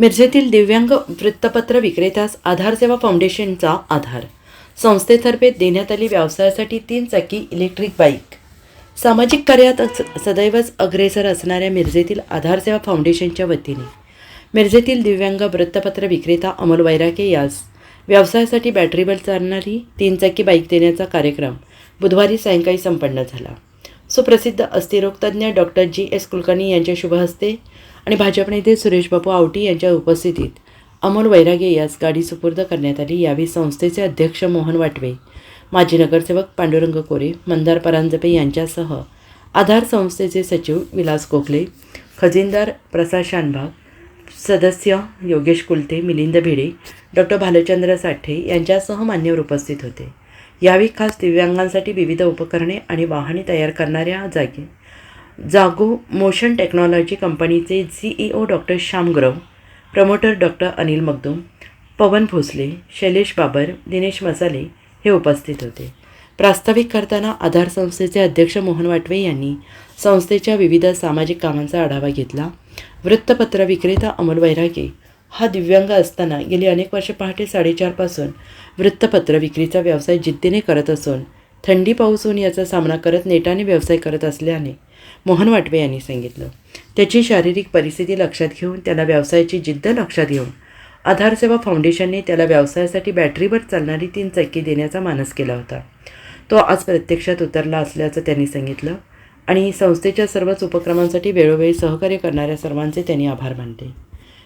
मिरजेतील दिव्यांग वृत्तपत्र विक्रेत्यास आधार सेवा फाउंडेशनचा आधार. संस्थेतर्फे देण्यात आली व्यवसायासाठी तीन चाकी इलेक्ट्रिक बाईक. सामाजिक कार्यात सदैवच अग्रेसर असणाऱ्या मिरजेतील आधार सेवा फाउंडेशनच्या वतीने. मिरजेतील दिव्यांग वृत्तपत्र विक्रेता अमोल वैराके यास व्यवसायासाठी बॅटरीवर चालणारी तीन चाकी बाईक देण्याचा कार्यक्रम बुधवारी सायंकाळी संपन्न झाला. सुप्रसिद्ध अस्थिरोगतज्ञ डॉक्टर जी एस कुलकर्णी यांच्या शुभ हस्ते आणि भाजप नेते सुरेश बापू आवटी यांच्या उपस्थितीत अमोल वैरागे यास गाडी सुपूर्द करण्यात आली. यावेळी संस्थेचे अध्यक्ष मोहन वाटवे माजी नगरसेवक पांडुरंग कोरे मंदार परांजपे यांच्यासह आधार संस्थेचे सचिव विलास गोखले खजिनदार प्रसाद शानभाग सदस्य योगेश कुलते मिलिंद भिडे डॉक्टर भालचंद्र साठे यांच्यासह मान्यवर उपस्थित होते. यावेळी खास दिव्यांगांसाठी विविध उपकरणे आणि वाहने तयार करणाऱ्या जागी जागो मोशन टेक्नॉलॉजी कंपनीचे सीईओ डॉक्टर श्यामग्रव प्रमोटर डॉक्टर अनिल मगदूम पवन भोसले शैलेश बाबर दिनेश मसाले हे उपस्थित होते. प्रास्ताविक करताना आधार संस्थेचे अध्यक्ष मोहन वाटवे यांनी संस्थेच्या विविध सामाजिक कामांचा आढावा घेतला. वृत्तपत्र विक्रेता अमोल वैरागे हा दिव्यांग असताना गेली अनेक वर्षे पहाटे साडेचारपासून वृत्तपत्र विक्रीचा व्यवसाय जिद्दीने करत असून थंडी पाऊस होऊन याचा सामना करत नेटाने व्यवसाय करत असल्याने मोहन वाटवे यांनी सांगितलं. त्याची शारीरिक परिस्थिती लक्षात घेऊन त्याला व्यवसायाची जिद्द लक्षात घेऊन आधारसेवा फाउंडेशनने त्याला व्यवसायासाठी बॅटरीवर चालणारी तीन चक्की देण्याचा मानस केला होता. तो आज प्रत्यक्षात उतरला असल्याचं त्यांनी सांगितलं आणि संस्थेच्या सर्वच उपक्रमांसाठी वेळोवेळी सहकार्य करणाऱ्या सर्वांचे त्यांनी आभार मानले.